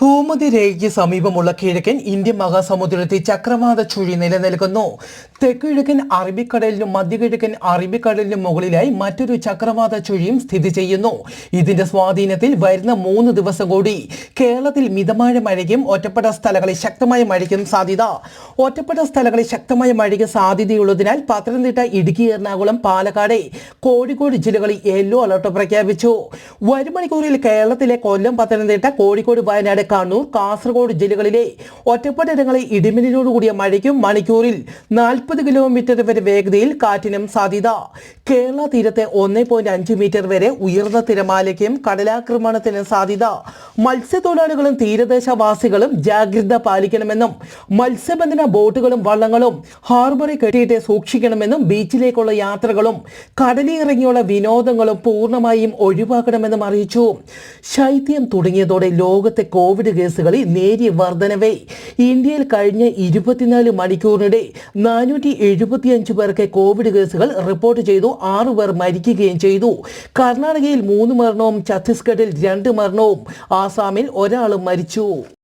ഭൂമധ്യരേഖയ്ക്ക് സമീപമുള്ള കിഴക്കൻ ഇന്ത്യൻ മഹാസമുദ്രത്തിൽ ചക്രവാത ചുഴി നിലനിൽക്കുന്നു. തെക്കിഴക്കൻ അറബിക്കടലിനും മധ്യകിഴക്കൻ അറബിക്കടലിനും മുകളിലായി മറ്റൊരു ചക്രവാത ചുഴിയും സ്ഥിതി ചെയ്യുന്നു. ഇതിന്റെ സ്വാധീനത്തിൽ വരുന്ന മൂന്ന് ദിവസം കൂടി കേരളത്തിൽ മിതമായ മഴയ്ക്കും ഒറ്റപ്പെട്ട സ്ഥലങ്ങളിൽ ശക്തമായ മഴയ്ക്കും സാധ്യത. ഒറ്റപ്പെട്ട സ്ഥലങ്ങളിൽ ശക്തമായ മഴയ്ക്ക് സാധ്യതയുള്ളതിനാൽ പത്തനംതിട്ട ഇടുക്കി എറണാകുളം പാലക്കാട് കോഴിക്കോട് ജില്ലകളിൽ യെല്ലോ അലർട്ട് പ്രഖ്യാപിച്ചു. വരും മണിക്കൂറിൽ കേരളത്തിലെ കൊല്ലം പത്തനംതിട്ട കോഴിക്കോട് വയനാട് കണ്ണൂർ കാസർഗോഡ് ജില്ലകളിലെ ഒറ്റപ്പെട്ടയിടങ്ങളിൽ ഇടിമിന്നലോടുകൂടിയ മഴയ്ക്കും മണിക്കൂറിൽ നാൽപ്പത് കിലോമീറ്റർ വരെ വേഗതയിൽ കാറ്റിനും സാധ്യത. കേരള തീരത്തെ ഒന്ന് പോയിന്റ് അഞ്ച് മീറ്റർ വരെ ഉയർന്ന തിരമാലയ്ക്കും കടലാക്രമണത്തിനും സാധ്യത. മത്സ്യത്തൊഴിലാളികളും തീരദേശവാസികളും ജാഗ്രത പാലിക്കണമെന്നും മത്സ്യബന്ധന ബോട്ടുകളും വള്ളങ്ങളും ഹാർബറിൽ കെട്ടിയിട്ട് സൂക്ഷിക്കണമെന്നും ബീച്ചിലേക്കുള്ള യാത്രകളും കടലിറങ്ങിയുള്ള വിനോദങ്ങളും പൂർണമായും ഒഴിവാക്കണമെന്നും അറിയിച്ചു. ശൈത്യം തുടങ്ങിയതോടെ ലോകത്തെ കോവിഡ് കേസുകളിൽ നേരിയ വർധനവേ. ഇന്ത്യയിൽ കഴിഞ്ഞ ഇരുപത്തിനാല് മണിക്കൂറിനിടെ നാനൂറ്റി എഴുപത്തിയഞ്ച് പേർക്ക് കോവിഡ് കേസുകൾ റിപ്പോർട്ട് ചെയ്തു. ആറു പേർ മരിക്കുകയും ചെയ്തു. കർണാടകയിൽ മൂന്ന് മരണവും ഛത്തീസ്ഗഡിൽ രണ്ട് മരണവും. ആസാമിൽ ഒരാളും മരിച്ചു.